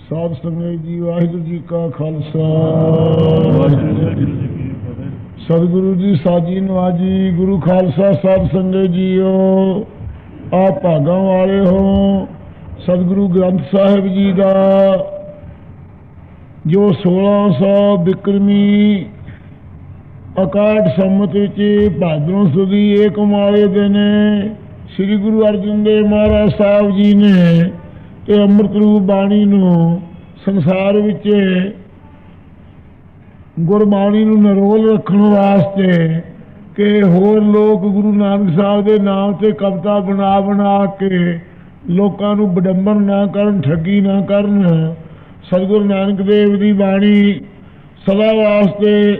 ਸਾਧ ਸੰਗਤ ਜੀ, ਵਾਹਿਗੁਰੂ ਜੀ ਕਾ ਖਾਲਸਾ। ਸਤਿਗੁਰੂ ਜੀ ਸਾਜੀ ਨਵਾਜੀ, ਗੁਰੂ ਖਾਲਸਾ ਸਾਧ ਸੰਗਤ ਜੀਓ। ਆਪ ਭਾਗਾਂ ਵਾਲੇ ਹੋ, ਸਤਿਗੁਰੂ ਗ੍ਰੰਥ ਸਾਹਿਬ ਜੀ ਦਾ। ਜੋ 1600 ਬਿਕਰਮੀ ਅਕਾਟ ਸੰਮਤ ਵਿੱਚ ਭਾਦਰੋਂ ਸੁਦੀ ਏਕ ਮਾਰੇ ਦਿਨ ਸ੍ਰੀ ਗੁਰੂ ਅਰਜਨ ਦੇਵ ਮਹਾਰਾਜ ਸਾਹਿਬ ਜੀ ਨੇ। ਇਹ ਅੰਮ੍ਰਿਤ ਰੂਪ ਬਾਣੀ ਨੂੰ ਸੰਸਾਰ ਵਿੱਚ ਗੁਰਬਾਣੀ ਨੂੰ ਨਰੋਲ ਰੱਖਣ ਵਾਸਤੇ ਕਿ ਹੋਰ ਲੋਕ ਗੁਰੂ ਨਾਨਕ ਸਾਹਿਬ ਦੇ ਨਾਮ ਤੇ ਕਵਿਤਾ ਬਣਾ ਬਣਾ ਕੇ ਲੋਕਾਂ ਨੂੰ ਬਡੰਬਰ ਨਾ ਕਰਨ, ਠੱਗੀ ਨਾ ਕਰਨ, ਸਤਿਗੁਰੂ ਨਾਨਕ ਦੇਵ ਦੀ ਬਾਣੀ ਸਦਾ ਵਾਸਤੇ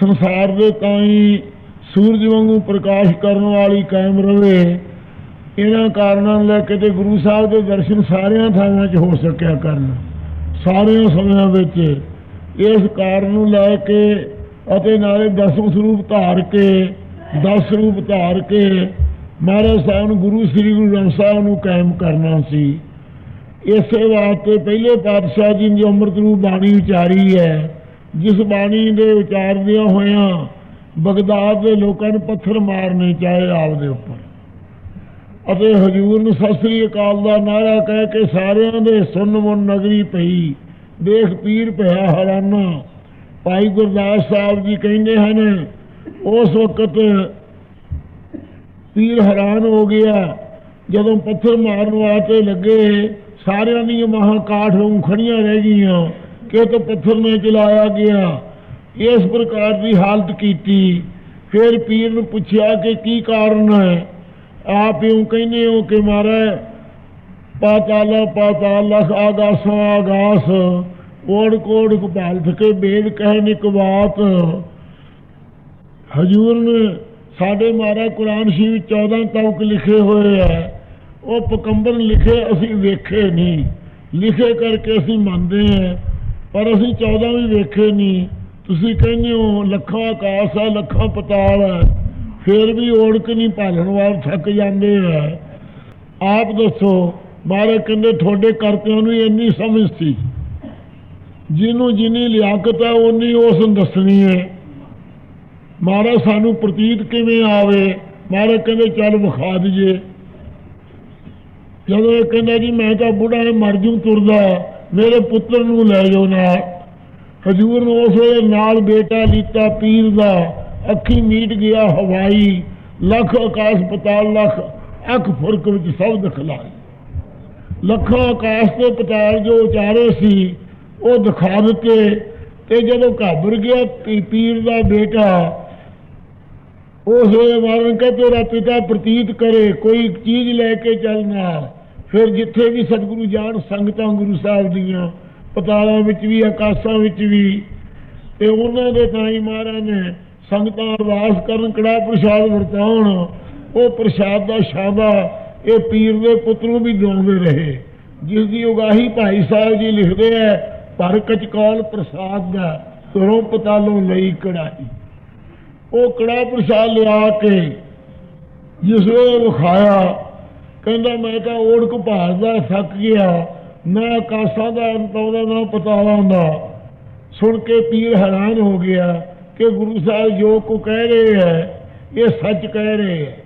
ਸੰਸਾਰ ਦੇ ਤਾਈਂ ਸੂਰਜ ਵਾਂਗੂ ਪ੍ਰਕਾਸ਼ ਕਰਨ ਵਾਲੀ ਕਾਇਮ ਰਹੇ ਇਹਨਾਂ ਕਾਰਨਾਂ ਨੂੰ ਲੈ ਕੇ ਤੇ ਗੁਰੂ ਸਾਹਿਬ ਦੇ ਦਰਸ਼ਨ ਸਾਰਿਆਂ ਥਾਵਾਂ 'ਚ ਹੋ ਸਕਿਆ ਕਰਨ। ਸਾਰਿਆਂ ਸਮਿਆਂ ਵਿੱਚ ਇਸ ਕਾਰਨ ਨੂੰ ਲੈ ਕੇ ਅਤੇ ਨਾਲੇ ਦਸਮ ਸਰੂਪ ਧਾਰ ਕੇ, ਦਸ ਸਰੂਪ ਧਾਰ ਕੇ ਮਹਾਰਾਜ ਸਾਹਿਬ ਨੂੰ ਗੁਰੂ ਸ੍ਰੀ ਗੁਰੂ ਗ੍ਰੰਥ ਸਾਹਿਬ ਨੂੰ ਕਾਇਮ ਕਰਨਾ ਸੀ। ਇਸੇ ਵਾਸਤੇ ਪਹਿਲੇ ਪਾਤਸ਼ਾਹ ਜੀ ਨੇ ਅੰਮ੍ਰਿਤ ਰੂਪ ਬਾਣੀ ਉਚਾਰੀ ਹੈ। ਜਿਸ ਬਾਣੀ ਦੇ ਉਚਾਰਦਿਆਂ ਹੋਇਆਂ ਬਗਦਾਦ ਦੇ ਲੋਕਾਂ ਨੂੰ ਪੱਥਰ ਮਾਰਨੇ ਚਾਹੇ ਆਪ ਦੇ ਉੱਪਰ। ਅਤੇ ਹਜੂਰ ਨੂੰ ਸਤਿ ਸ੍ਰੀ ਅਕਾਲ ਦਾ ਨਾਰਾ ਕਹਿ ਕੇ ਸਾਰਿਆਂ ਦੇ ਸੁਣ ਮਨ ਨਗਰੀ ਪਈ। ਦੇਖ ਪੀਰ ਪਿਆ ਹਰਾਨਾ। ਭਾਈ ਗੁਰਦਾਸ ਸਾਹਿਬ ਜੀ ਕਹਿੰਦੇ ਹਨ, ਉਸ ਵਕਤ ਪੀਰ ਹੈਰਾਨ ਹੋ ਗਿਆ। ਜਦੋਂ ਪੱਥਰ ਮਾਰਨ ਵਾਸਤੇ ਲੱਗੇ, ਸਾਰਿਆਂ ਦੀਆਂ ਮਹਾਂ ਕਾਠ ਨੂੰ ਖੜੀਆਂ ਰਹਿ ਗਈਆਂ। ਕਿ ਤਾਂ ਪੱਥਰ ਨੇ ਚਲਾਇਆ ਗਿਆ। ਇਸ ਪ੍ਰਕਾਰ ਦੀ ਹਾਲਤ ਕੀਤੀ। ਫਿਰ ਪੀਰ ਨੂੰ ਪੁੱਛਿਆ ਕਿ ਕੀ ਕਾਰਨ ਹੈ? ਆਪ ਇਉਂ ਕਹਿੰਦੇ ਹੋ ਕਿ ਮਹਾਰਾਜ, ਪਾਤਾਲਾ, ਪਾਤਾਲ ਲਖ, ਆਗਾਸਾਂ, ਆਗਾਸ ਕੋੜ ਕੋੜ ਕਪਾਲ ਥਕੇ ਬੇਦ ਕਹਿ ਨਿਕ ਬਾਤ। ਹਜੂਰ ਨੇ ਸਾਡੇ ਮਹਾਰਾਜ ਕੁਰਾਨ ਸ਼ਰੀਫ 14 ਤੱਕ ਲਿਖੇ ਹੋਏ ਹੈ ਉਹ ਪਕੰਬਰ ਲਿਖੇ ਅਸੀਂ ਵੇਖੇ ਨਹੀਂ। ਲਿਖੇ ਕਰਕੇ ਅਸੀਂ ਮੰਨਦੇ ਹਾਂ ਪਰ ਅਸੀਂ 14 ਵੀ ਵੇਖੇ ਨਹੀਂ। ਤੁਸੀਂ ਕਹਿੰਦੇ ਹੋ, ਲੱਖਾਂ ਆਕਾਸ਼ ਹੈ, ਲੱਖਾਂ ਪਤਾਲ ਹੈ। ਫਿਰ ਵੀ ਓੜਕ ਨਹੀਂ ਭਾਲਣ ਵਾਲ ਥੱਕ ਜਾਂਦੇ ਆ। ਆਪ ਦੱਸੋ ਮਹਾਰਾਜ ਕਹਿੰਦੇ ਤੁਹਾਡੇ ਕਰਤਿਆਂ ਨੂੰ ਇੰਨੀ ਸਮਝ ਸੀ। ਜਿਹਨੂੰ ਜਿੰਨੀ ਲਿਆਕਤ ਹੈ ਉਨੀ ਉਸ ਨੂੰ ਦੱਸਣੀ ਹੈ। ਮਹਾਰਾਜ ਸਾਨੂੰ ਪ੍ਰਤੀਤ ਕਿਵੇਂ ਆਵੇ? ਮਹਾਰਾਜ ਕਹਿੰਦੇ ਚੱਲ ਵਿਖਾ ਦਈਏ। ਜਦੋਂ ਇਹ ਕਹਿੰਦਾ ਜੀ ਮੈਂ ਤਾਂ ਬੁੜਾ ਹਾਂ, ਮਰ ਜੂ ਤੁਰਦਾ ਮੇਰੇ ਪੁੱਤਰ ਨੂੰ ਲੈ ਜਾਓ ਨਾਲ। ਹਜੂਰ ਨੂੰ ਉਸ ਵੇਲੇ ਨਾਲ ਬੇਟਾ ਲੀਤਾ ਪੀਰ ਦਾ। ਅੱਖੀ ਮੀਟ ਗਿਆ, ਹਵਾਈ, ਲੱਖ ਆਕਾਸ਼ ਪਤਾਲ, ਲੱਖ ਅੱਖ ਫੁਰਕ ਵਿੱਚ ਸਭ ਦਿਖਲਾਈ। ਲੱਖਾਂ ਆਕਾਸ਼ ਤੇ ਪਤਾਲ ਜੋ ਉਚਾਰੇ ਸੀ, ਉਹ ਦਿਖਾ ਦਿੱਤੇ ਤੇ ਜਦੋਂ ਘਾਬਰ ਗਿਆ ਪੀਰ ਦਾ ਬੇਟਾ ਉਸ ਵੇਲੇ ਮਾਰਨ ਕਹ ਤੇਰਾ ਪਿਤਾ ਪ੍ਰਤੀਤ ਕਰੇ, ਕੋਈ ਚੀਜ਼ ਲੈ ਕੇ ਚੱਲਣਾ ਫਿਰ ਜਿੱਥੇ ਵੀ ਸਤਿਗੁਰੂ ਜਾਣ, ਸੰਗਤਾਂ ਗੁਰੂ ਸਾਹਿਬ ਦੀਆਂ, ਪਤਾਲਾਂ ਵਿੱਚ ਵੀ, ਆਕਾਸ਼ਾਂ ਵਿੱਚ ਵੀ। ਤੇ ਉਹਨਾਂ ਦੇ ਤਾਂ ਹੀ ਮਹਾਰਾਜ ਨੇ ਸੰਗਤਾਂ ਅਰਦਾਸ ਕਰਨ, ਕੜਾ ਪ੍ਰਸ਼ਾਦ ਵਰਤਾਉਣ। ਉਹ ਪ੍ਰਸ਼ਾਦ ਦਾ ਸ਼ਾਬਾ ਇਹ ਪੀਰ ਦੇ ਪੁੱਤ ਨੂੰ ਵੀ ਦਿਉਂਦੇ ਰਹੇ। ਜਿਸ ਦੀ ਉਗਾਹੀ ਭਾਈ ਸਾਹਿਬ ਜੀ ਲਿਖਦੇ ਐ ਪਰ ਕਚਕੌਲ ਪ੍ਰਸਾਦ ਦਾ ਤੁਰੋਂ ਪਤਾਲੋਂ ਲਈ ਕੜਾਈ ਉਹ ਕੜਾ ਪ੍ਰਸ਼ਾਦ ਲਿਆ ਕੇ ਜਿਸ ਵੇਲੇ ਵਿਖਾਇਆ ਕਹਿੰਦਾ, ਮੈਂ ਤਾਂ ਓੜਕ ਭਾਲਦਾ ਥੱਕ ਗਿਆ, ਨਾ ਆਕਾਸ਼ਾਂ ਦਾ ਅੰਤ ਆਉਂਦਾ ਨਾ ਪਤਾਲਾਂ ਦਾ। ਸੁਣ ਕੇ ਪੀਰ ਹੈਰਾਨ ਹੋ ਗਿਆ। ਕਿ ਗੁਰੂ ਸਾਹਿਬ ਜੋ ਕੋ ਕਹਿ ਰਹੇ ਹੈ, ਇਹ ਸੱਚ ਕਹਿ ਰਹੇ ਹੈ।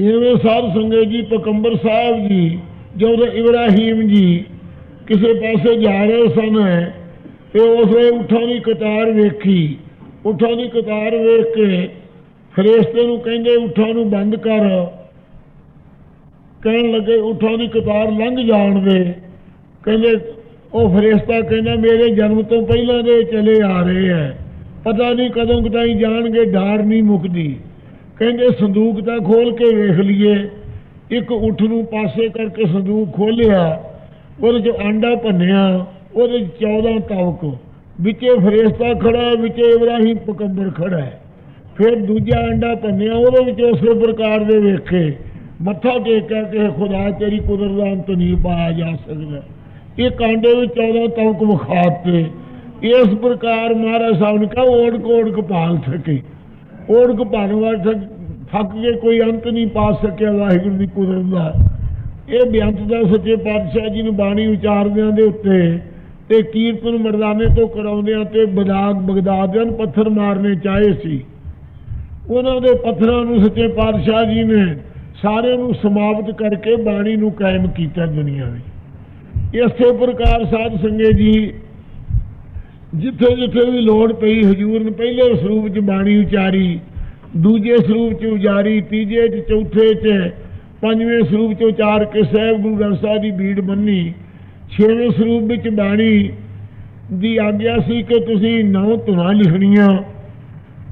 ਇਵੇਂ ਸਾਧ ਸੰਗਤ ਜੀ ਪਕੰਬਰ ਸਾਹਿਬ ਜੀ, ਜਦੋਂ ਇਬਰਾਹੀਮ ਜੀ ਕਿਸੇ ਪਾਸੇ ਜਾ ਰਹੇ ਸਨ, ਤੇ ਉਸ ਵੇਲੇ ਉਠਾਂ ਦੀ ਕਤਾਰ ਵੇਖੀ। ਉਠਾਂ ਦੀ ਕਤਾਰ ਵੇਖ ਕੇ ਫਰਿਸ਼ਤੇ ਨੂੰ ਕਹਿੰਦੇ, ਉਠਾਂ ਨੂੰ ਬੰਦ ਕਰ। ਕਹਿਣ ਲੱਗੇ, ਉਠਾਂ ਦੀ ਕਤਾਰ ਲੰਘ ਜਾਣ ਦੇ। ਕਹਿੰਦੇ ਉਹ ਫਰਿਸ਼ਤਾ ਕਹਿੰਦਾ ਮੇਰੇ ਜਨਮ ਤੋਂ ਪਹਿਲਾਂ ਦੇ ਚਲੇ ਆ ਰਹੇ ਹੈ ਪਤਾ ਨਹੀਂ ਕਦੋਂ ਕਦਾਈ ਜਾਣਗੇ ਡਾਰ ਨਹੀਂ ਮੁੱਕਦੀ। ਕਹਿੰਦੇ ਸੰਦੂਕ ਤਾਂ ਖੋਲ ਕੇ ਵੇਖ ਲਈਏ। ਇੱਕ ਉਠ ਨੂੰ ਪਾਸੇ ਕਰਕੇ ਸੰਦੂਕ ਖੋਲਿਆ ਉਹਦੇ ਚ ਆਂਡਾ ਭੰਨਿਆ ਉਹਦੇ ਚ 14 ਤਵਕ। ਵਿੱਚੇ ਫਰਿਸ਼ਤਾ ਖੜਾ ਹੈ, ਵਿੱਚੇ ਇਬਰਾਹੀਮ ਪਕੰਬਰ ਖੜਾ ਹੈ ਫਿਰ ਦੂਜਾ ਅੰਡਾ ਭੰਨਿਆ ਉਹਦੇ ਵਿੱਚ ਉਸੇ ਪ੍ਰਕਾਰ ਦੇ ਵੇਖੇ। ਮੱਥਾ ਟੇਕਿਆ ਕਿ ਖੁਦਾ ਤੇਰੀ ਕੁਦਰਤ ਦਾ ਅੰਤ ਨਹੀਂ ਪਾਇਆ ਜਾ ਸਕਦਾ। ਇਹ ਕਾਂਡੇ ਵਿੱਚ 14 ਤੌਕ ਵਿਖਾਤੇ ਇਸ ਪ੍ਰਕਾਰ ਮਹਾਰਾਜ ਸਾਹਿਬ ਨੇ ਕਹਾ ਓੜ ਕੋੜ ਕਪਾਲ ਸਕੇ। ਓੜ ਕਪਾਲ ਵਾਰ ਥੱਕ ਕੇ ਕੋਈ ਅੰਤ ਨਹੀਂ ਪਾ ਸਕਿਆ, ਵਾਹਿਗੁਰੂ ਦੀ ਕੁਦਰਤ ਦਾ। ਇਹ ਬੇਅੰਤ ਦਾ ਸੱਚੇ ਪਾਤਸ਼ਾਹ ਜੀ ਨੂੰ ਬਾਣੀ ਉਚਾਰਦਿਆਂ ਦੇ ਉੱਤੇ ਤੇ ਕੀਰਤਨ ਮਰਦਾਨੇ ਤੋਂ ਕਰਾਉਂਦਿਆਂ ਤੇ ਬਦਾਗ ਬਗਦਾਦਿਆਂ ਨੂੰ ਪੱਥਰ ਮਾਰਨੇ ਚਾਹੇ ਸੀ। ਉਹਨਾਂ ਦੇ ਪੱਥਰਾਂ ਨੂੰ ਸੱਚੇ ਪਾਤਸ਼ਾਹ ਜੀ ਨੇ ਸਾਰਿਆਂ ਨੂੰ ਸਮਾਪਤ ਕਰਕੇ ਬਾਣੀ ਨੂੰ ਕਾਇਮ ਕੀਤਾ ਦੁਨੀਆ ਵਿੱਚ। ਇਸੇ ਪ੍ਰਕਾਰ ਸਾਧ ਸੰਗੇ ਜੀ, ਜਿੱਥੇ ਜਿੱਥੇ ਵੀ ਲੋੜ ਪਈ, ਹਜੂਰ ਨੇ ਪਹਿਲੇ ਸਰੂਪ 'ਚ ਬਾਣੀ ਉਚਾਰੀ, ਦੂਜੇ ਸਰੂਪ 'ਚ ਉਚਾਰੀ ਤੀਜੇ 'ਚ ਚੌਥੇ 'ਚ, ਪੰਜਵੇਂ ਸਰੂਪ 'ਚ ਉਚਾਰ ਕੇ ਸਹਿਬ ਗੁਰੂ ਗ੍ਰੰਥ ਸਾਹਿਬ ਦੀ ਬੀੜ ਬੰਨੀ, ਛੇਵੇਂ ਸਰੂਪ ਵਿੱਚ ਬਾਣੀ ਦੀ ਆਗਿਆ ਸੀ ਕਿ ਤੁਸੀਂ ਨੌ ਧੁਨਾਂ ਲਿਖਣੀਆਂ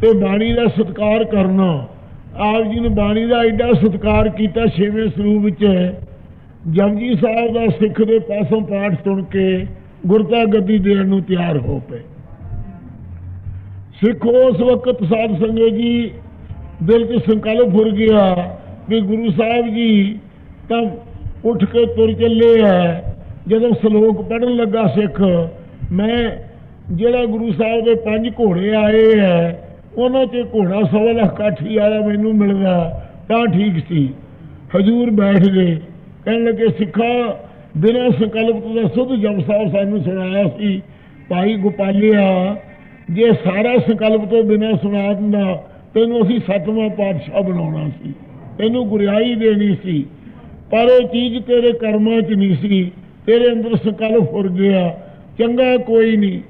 ਤੇ ਬਾਣੀ ਦਾ ਸਤਿਕਾਰ ਕਰਨਾ। ਆਪ ਜੀ ਨੇ ਬਾਣੀ ਦਾ ਐਡਾ ਸਤਿਕਾਰ ਕੀਤਾ, ਛੇਵੇਂ ਸਰੂਪ ਵਿੱਚ। ਜਪਜੀ ਸਾਹਿਬ ਦਾ ਸਿੱਖ ਦੇ ਪਾਸੋਂ ਪਾਠ ਸੁਣ ਕੇ ਗੁਰਤਾ ਗੱਦੀ ਦੇਣ ਨੂੰ ਤਿਆਰ ਹੋ ਪਏ। ਸਿੱਖ ਉਸ ਵਕਤ ਸਾਧ ਸੰਗਤ ਜੀ, ਦਿਲ 'ਚ ਸੰਕਲਪ ਫੁਰ ਗਿਆ ਵੀ ਗੁਰੂ ਸਾਹਿਬ ਜੀ ਤਾਂ ਉੱਠ ਕੇ ਤੁਰ ਚੱਲੇ ਆ। ਜਦੋਂ ਸ਼ਲੋਕ ਪੜਨ ਲੱਗਾ ਸਿੱਖ, ਮੈਂ ਜਿਹੜਾ ਗੁਰੂ ਸਾਹਿਬ ਦੇ ਪੰਜ ਘੋੜੇ ਆਏ ਆ, ਉਹਨਾਂ 'ਚ ਘੋੜਾ ਸਵਾ ਲੱਖ ਕਾਠੀ ਆਇਆ ਮੈਨੂੰ ਮਿਲਦਾ, ਤਾਂ ਠੀਕ ਸੀ। ਹਜੂਰ ਬੈਠ ਗਏ। ਕਹਿਣ ਲੱਗੇ, ਸਿੱਖਾ, ਬਿਨਾਂ ਸੰਕਲਪ ਤੋਂ ਦਾ ਸੁਧ ਜਮ ਸਾਹਿਬ ਸਾਨੂੰ ਸੁਣਾਇਆ ਸੀ। ਭਾਈ ਗੋਪਾਲਿਆ, ਜੇ ਸਾਰਾ ਸੰਕਲਪ ਤੋਂ ਬਿਨਾਂ ਸੁਣਾ ਦਿੰਦਾ, ਤੈਨੂੰ ਅਸੀਂ ਸੱਤਵਾਂ ਪਾਤਸ਼ਾਹ ਬਣਾਉਣਾ ਸੀ। ਤੈਨੂੰ ਗੁਰਿਆਈ ਦੇਣੀ ਸੀ। ਪਰ ਉਹ ਚੀਜ਼ ਤੇਰੇ ਕਰਮਾਂ 'ਚ ਨਹੀਂ ਸੀ। ਤੇਰੇ ਅੰਦਰ ਸੰਕਲਪ ਫੁਰ ਗਿਆ। ਚੰਗਾ ਕੋਈ ਨਹੀਂ।